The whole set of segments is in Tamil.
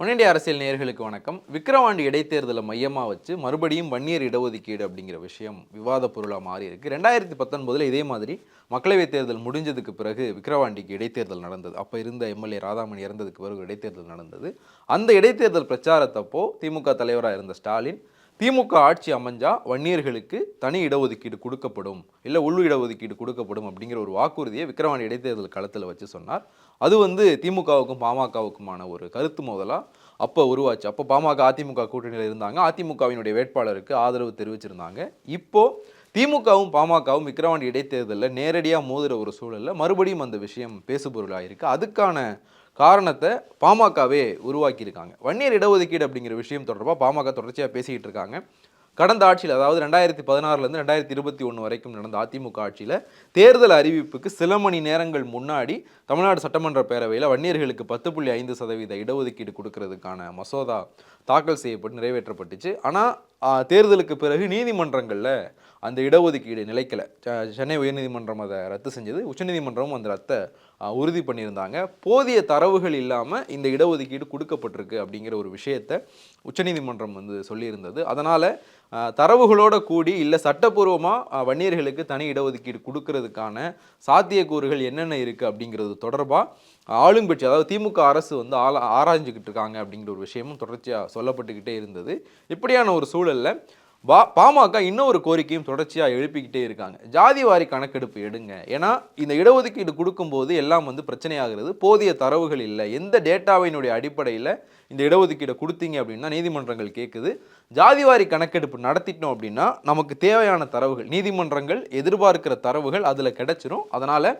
முன்னேண்டிய அரசியல் நேயர்களுக்கு வணக்கம். விக்கிரவாண்டி இடைத்தேர்தலை மையமாக வச்சு மறுபடியும் வன்னியர் இடஒதுக்கீடு அப்படிங்கிற விஷயம் விவாத பொருளாக மாறி இருக்குது ரெண்டாயிரத்தி பத்தொன்பதில் இதே மாதிரி மக்களவைத் தேர்தல் முடிஞ்சதுக்கு பிறகு விக்கிரவாண்டிக்கு இடைத்தேர்தல் நடந்தது. அப்போ இருந்த எம்எல்ஏ ராதாமணி இறந்ததுக்கு பிறகு இடைத்தேர்தல் நடந்தது. அந்த இடைத்தேர்தல் பிரச்சாரத்தப்போ திமுக தலைவராக இருந்த ஸ்டாலின் திமுக ஆட்சி அமைஞ்சால் வன்னியர்களுக்கு தனி இடஒதுக்கீடு கொடுக்கப்படும் இல்லை உள்ளு இடஒதுக்கீடு கொடுக்கப்படும் அப்படிங்கிற ஒரு வாக்குறுதியை விக்கிரவாண்டி இடைத்தேர்தல் களத்தில் வச்சு சொன்னார். அது வந்து திமுகவுக்கும் பாமகவுக்குமான ஒரு கருத்து மோதலாக அப்போ உருவாச்சு. அப்போ பாமக அதிமுக கூட்டணியில் இருந்தாங்க. அதிமுகவினுடைய வேட்பாளருக்கு ஆதரவு தெரிவிச்சிருந்தாங்க. இப்போது திமுகவும் பாமகவும் விக்கிரவாண்டி இடைத்தேர்தலில் நேரடியாக மோதுகிற ஒரு சூழலில் மறுபடியும் அந்த விஷயம் பேசுபொருளாக இருக்குது அதுக்கான காரணத்தை பாமகவே உருவாக்கியிருக்காங்க. வன்னியர் இடஒதுக்கீடு அப்படிங்கிற விஷயம் தொடர்பாக பாமக தொடர்ச்சியாக பேசிக்கிட்டு இருக்காங்க. கடந்த ஆட்சியில் அதாவது ரெண்டாயிரத்தி பதினாறுலேருந்து ரெண்டாயிரத்தி இருபத்தி ஒன்று வரைக்கும் நடந்த அதிமுக ஆட்சியில் தேர்தல் அறிவிப்புக்கு சில மணி நேரங்கள் முன்னாடி தமிழ்நாடு சட்டமன்ற பேரவையில் வன்னியர்களுக்கு பத்து புள்ளி ஐந்து சதவீத இடஒதுக்கீடு கொடுக்கறதுக்கான மசோதா தாக்கல் செய்யப்பட்டு நிறைவேற்றப்பட்டுச்சு. ஆனால் தேர்தலுக்கு பிறகு நீதிமன்றங்களில் அந்த இடஒதுக்கீடு நிலைக்கல. சென்னை உயர்நீதிமன்றம் அதை ரத்து செஞ்சது. உச்சநீதிமன்றமும் அந்த ரத்தை உறுதி பண்ணியிருந்தாங்க. போதிய தரவுகள் இல்லாமல் இந்த இடஒதுக்கீடு கொடுக்கப்பட்டிருக்கு அப்படிங்கிற ஒரு விஷயத்தை உச்சநீதிமன்றம் வந்து சொல்லியிருந்தது. அதனால் தரவுகளோட கூடி இல்லை சட்டப்பூர்வமாக வன்னியர்களுக்கு தனி இடஒதுக்கீடு கொடுக்கறதுக்கான சாத்தியக்கூறுகள் என்னென்ன இருக்குது அப்படிங்கிறது தொடர்பாக ஆளுங்கட்சி அதாவது திமுக அரசு வந்து ஆள ஆராய்ஞ்சிக்கிட்டு இருக்காங்க அப்படிங்கிற ஒரு விஷயமும் தொடர்ச்சியாக சொல்லப்பட்டுக்கிட்டே இருந்தது. இப்படியான ஒரு சூழல் சூழலில் பா பாமக இன்னொரு கோரிக்கையும் தொடர்ச்சியாக எழுப்பிக்கிட்டே இருக்காங்க. ஜாதி வாரி கணக்கெடுப்பு எடுங்க. ஏன்னா இந்த இடஒதுக்கீடு கொடுக்கும்போது எல்லாம் வந்து பிரச்சனையாகிறது. போதிய தரவுகள் இல்லை. எந்த டேட்டாவினுடைய அடிப்படையில் இந்த இடஒதுக்கீடை கொடுத்தீங்க அப்படின்னா நீதிமன்றங்கள் கேட்குது ஜாதிவாரி கணக்கெடுப்பு நடத்திட்டோம் அப்படின்னா நமக்கு தேவையான தரவுகள் நீதிமன்றங்கள் எதிர்பார்க்கிற தரவுகள் அதில் கிடைச்சிரும். அதனால்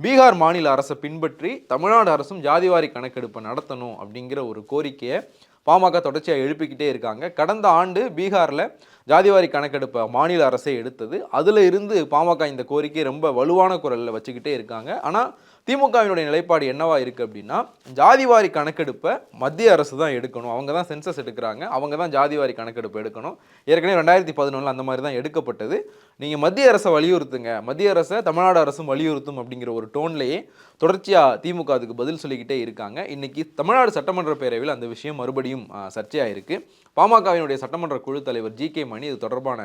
பீகார் மாநில அரசை பின்பற்றி தமிழ்நாடு அரசும் ஜாதிவாரி கணக்கெடுப்பை நடத்தணும் அப்படிங்கிற ஒரு கோரிக்கையை பாமக தொடர்ச்சியாக எழுப்பிக்கிட்டே இருக்காங்க. கடந்த ஆண்டு பீகாரில் ஜாதிவாரி கணக்கெடுப்பை மாநில அரசே எடுத்தது. அதில் இருந்து பாமக இந்த கோரிக்கையை ரொம்ப வலுவான குரலில் வச்சுக்கிட்டே இருக்காங்க. ஆனால் திமுகவினுடைய நிலைப்பாடு என்னவா இருக்குது அப்படின்னா ஜாதிவாரி கணக்கெடுப்பை மத்திய அரசு தான் எடுக்கணும். அவங்க தான் சென்சஸ் எடுக்கிறாங்க. அவங்க தான் ஜாதிவாரி கணக்கெடுப்பு எடுக்கணும். ஏற்கனவே ரெண்டாயிரத்தி பதினொன்றில் அந்த மாதிரி தான் எடுக்கப்பட்டது. நீங்கள் மத்திய அரசை வலியுறுத்துங்க. மத்திய அரசை தமிழ்நாடு அரசும் வலியுறுத்தும் அப்படிங்கிற ஒரு டோன்லேயே தொடர்ச்சியாக திமுக அதுக்கு பதில் சொல்லிக்கிட்டே இருக்காங்க. இன்றைக்கி தமிழ்நாடு சட்டமன்ற பேரவையில் அந்த விஷயம் மறுபடியும் சர்ச்சையாக இருக்குது பாமகவினுடைய சட்டமன்ற குழு தலைவர் ஜி கே மணி இது தொடர்பான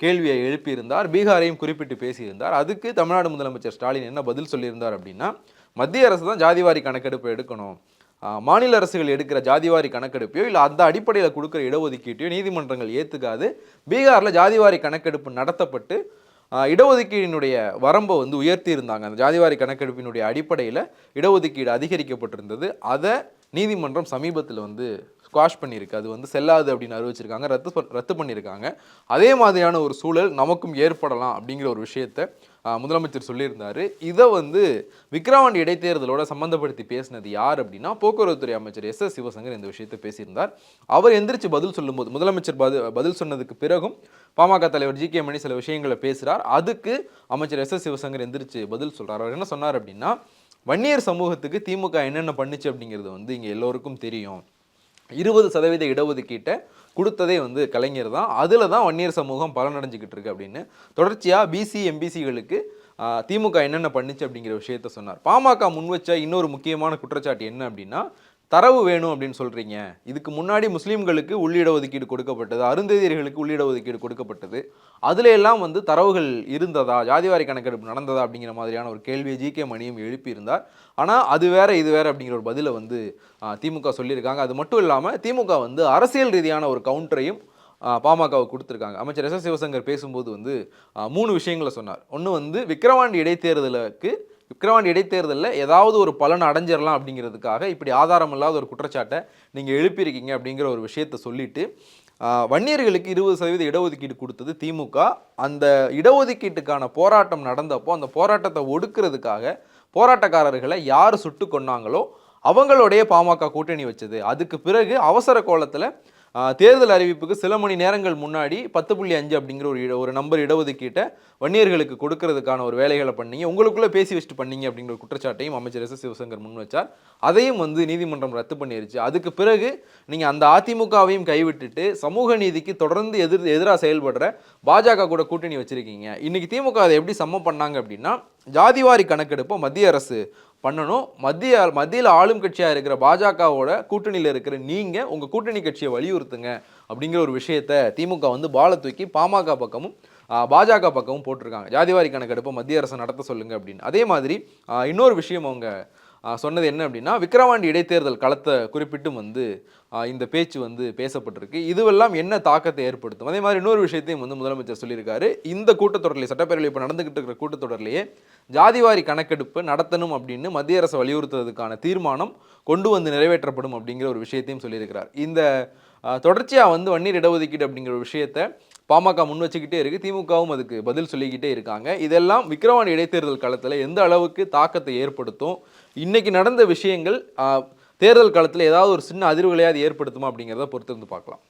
கேள்வியை எழுப்பியிருந்தார் பீகாரையும் குறிப்பிட்டு பேசியிருந்தார். அதுக்கு தமிழ்நாடு முதலமைச்சர் ஸ்டாலின் என்ன பதில் சொல்லியிருந்தார் அப்படின்னா மத்திய அரசு தான் ஜாதிவாரி கணக்கெடுப்பு எடுக்கணும். மாநில அரசுகள் எடுக்கிற ஜாதிவாரி கணக்கெடுப்பையோ இல்லை அந்த அடிப்படையில் கொடுக்குற இடஒதுக்கீட்டையோ நீதிமன்றங்கள் ஏற்றுக்காது பீகாரில் ஜாதிவாரி கணக்கெடுப்பு நடத்தப்பட்டு இடஒதுக்கீடினுடைய வரம்பை வந்து உயர்த்தி இருந்தாங்க அந்த ஜாதிவாரி கணக்கெடுப்பினுடைய அடிப்படையில் இடஒதுக்கீடு அதிகரிக்கப்பட்டிருந்தது. அதை நீதிமன்றம் சமீபத்தில் வந்து ஸ்குவாஷ் பண்ணியிருக்கு. அது வந்து செல்லாது அப்படின்னு அறிவிச்சிருக்காங்க. ரத்து ரத்து பண்ணியிருக்காங்க. அதே மாதிரியான ஒரு சூழல் நமக்கும் ஏற்படலாம் அப்படிங்கிற ஒரு விஷயத்தை முதலமைச்சர் சொல்லியிருந்தார். இதை வந்து விக்ரவாண்டி இடைத்தேர்தலோட சம்மந்தப்படுத்தி பேசினது யார் அப்படின்னா போக்குவரத்துறை அமைச்சர் எஸ் எஸ் சிவசங்கர் இந்த விஷயத்தை பேசியிருந்தார். அவர் எந்திரிச்சு பதில் சொல்லும்போது முதலமைச்சர் பதில் பதில் சொன்னதுக்கு பிறகும் பாமக தலைவர் ஜி கே மணி சில விஷயங்களை பேசுகிறார் அதுக்கு அமைச்சர் எஸ் எஸ் சிவசங்கர் எந்திரிச்சு பதில் சொல்கிறார் அவர் என்ன சொன்னார் அப்படின்னா வன்னியர் சமூகத்துக்கு திமுக என்னென்ன பண்ணுச்சு அப்படிங்கிறது வந்து இங்கே எல்லோருக்கும் தெரியும். இருபது சதவீத இடஒதுக்கீட்டை கொடுத்ததே வந்து கலைஞர் தான். அதில் தான் வன்னியர் சமூகம் பலனடைஞ்சிக்கிட்டு இருக்கு அப்படின்னு. தொடர்ச்சியாக பிசி எம்பிசிகளுக்கு திமுக என்னென்ன பண்ணுச்சு அப்படிங்கிற விஷயத்த சொன்னார். பாமக முன்வச்ச இன்னொரு முக்கியமான குற்றச்சாட்டு என்ன அப்படின்னா தரவு வேணும் அப்படின்னு சொல்றீங்க. இதுக்கு முன்னாடி முஸ்லீம்களுக்கு உள்ளிட ஒதுக்கீடு கொடுக்கப்பட்டது அருந்ததியர்களுக்கு உள்ளிட ஒதுக்கீடு கொடுக்கப்பட்டது. அதுல எல்லாம் வந்து தரவுகள் இருந்ததா? ஜாதிவாரி கணக்கெடுப்பு நடந்ததா அப்படிங்கிற மாதிரியான ஒரு கேள்வியை ஜி கே மணியும் எழுப்பியிருந்தார். ஆனால் அது வேற இது வேற அப்படிங்கிற ஒரு பதிலை வந்து திமுக சொல்லியிருக்காங்க. அது மட்டும் இல்லாமல் திமுக வந்து அரசியல் ரீதியான ஒரு கவுண்டரையும் பாமகவுக்கு கொடுத்துருக்காங்க. அமைச்சர் எஸ் எஸ் சிவசங்கர் பேசும்போது வந்து மூணு விஷயங்களை சொன்னார். ஒன்று வந்து விக்கிரவாண்டி இடைத்தேர்தலுக்கு விக்கிரவாண்டி இடைத்தேர்தலில் ஏதாவது ஒரு பலன் அடைஞ்சிடலாம் அப்படிங்கிறதுக்காக இப்படி ஆதாரம் இல்லாத ஒரு குற்றச்சாட்டை நீங்கள் எழுப்பியிருக்கீங்க அப்படிங்கிற ஒரு விஷயத்தை சொல்லிட்டு வன்னியர்களுக்கு இருபது சதவீத இடஒதுக்கீடு கொடுத்தது திமுக. அந்த இடஒதுக்கீட்டுக்கான போராட்டம் நடந்தப்போ அந்த போராட்டத்தை ஒடுக்கிறதுக்காக போராட்டக்காரர்களை யார் சுட்டு கொன்னாங்களோ அவங்களுடைய பாமக கூட்டணி வச்சது. அதுக்கு பிறகு அவசர கோலத்தில் தேர்தல் அறிவிப்புக்கு சில மணி நேரங்கள் முன்னாடி பத்து புள்ளி அஞ்சு அப்படிங்கிற ஒரு இட ஒரு நம்பர் இடஒதுக்கீட்டை வன்னியர்களுக்கு கொடுக்கறதுக்கான ஒரு வேலைகளை பண்ணீங்க. உங்களுக்குள்ளே பேசி வச்சுட்டு பண்ணீங்க அப்படிங்கிற ஒரு குற்றச்சாட்டையும் அமைச்சர் எஸ் சிவசங்கர் முன் வச்சார். அதையும் வந்து நீதிமன்றம் ரத்து பண்ணிருச்சு. அதுக்கு பிறகு நீங்கள் அந்த அதிமுகவையும் கைவிட்டுட்டு சமூக நீதிக்கு தொடர்ந்து எதிர் எதிராக செயல்படுற பாஜக கூட கூட்டணி வச்சுருக்கீங்க. இன்றைக்கி திமுக அதை எப்படி சம்ம பண்ணாங்க அப்படின்னா ஜாதிவாரி கணக்கெடுப்பை மத்திய அரசு பண்ணணும். மத்திய மத்தியில் ஆளும் கட்சியாக இருக்கிற பாஜகவோட கூட்டணியில் இருக்கிற நீங்கள் உங்கள் கூட்டணி கட்சியை வலியுறுத்துங்க அப்படிங்கிற ஒரு விஷயத்த திமுக வந்து பால தூக்கி பாமக பக்கமும் பாஜக பக்கமும் போட்டிருக்காங்க. ஜாதிவாரி கணக்கெடுப்பை மத்திய அரசு நடத்த சொல்லுங்கள் அப்படின்னு. அதே மாதிரி இன்னொரு விஷயம் அவங்க சொன்னது என்ன அப்படின்னா விக்கிரவாண்டி இடைத்தேர்தல் களத்தை குறிப்பிட்டும் வந்து இந்த பேச்சு வந்து பேசப்பட்டிருக்கு. இதுவெல்லாம் என்ன தாக்கத்தை ஏற்படுத்தும்? அதே மாதிரி இன்னொரு விஷயத்தையும் வந்து முதலமைச்சர் சொல்லியிருக்காரு. இந்த கூட்டத்தொடரிலே சட்டப்பேரவையில் இப்போ நடந்துகிட்டு இருக்கிற கூட்டத்தொடர்லேயே ஜாதிவாரி கணக்கெடுப்பு நடத்தணும் அப்படின்னு மத்திய அரசு வலியுறுத்துறதுக்கான தீர்மானம் கொண்டு வந்து நிறைவேற்றப்படும் அப்படிங்கிற ஒரு விஷயத்தையும் சொல்லியிருக்கிறார். இந்த தொடர்ச்சியாக வந்து வன்னியர் இடஒதுக்கீடு அப்படிங்கிற ஒரு விஷயத்தை பாமக முன் வச்சுக்கிட்டே இருக்குது திமுகவும் அதுக்கு பதில் சொல்லிக்கிட்டே இருக்காங்க. இதெல்லாம் விக்ரவாணி இடைத்தேர்தல் காலத்தில் எந்த அளவுக்கு தாக்கத்தை ஏற்படுத்தும்? இன்றைக்கி நடந்த விஷயங்கள் தேர்தல் காலத்தில் ஏதாவது ஒரு சின்ன அதிர்வுகளையாவது ஏற்படுத்துமா அப்படிங்கிறத பொறுத்து வந்து பார்க்கலாம்.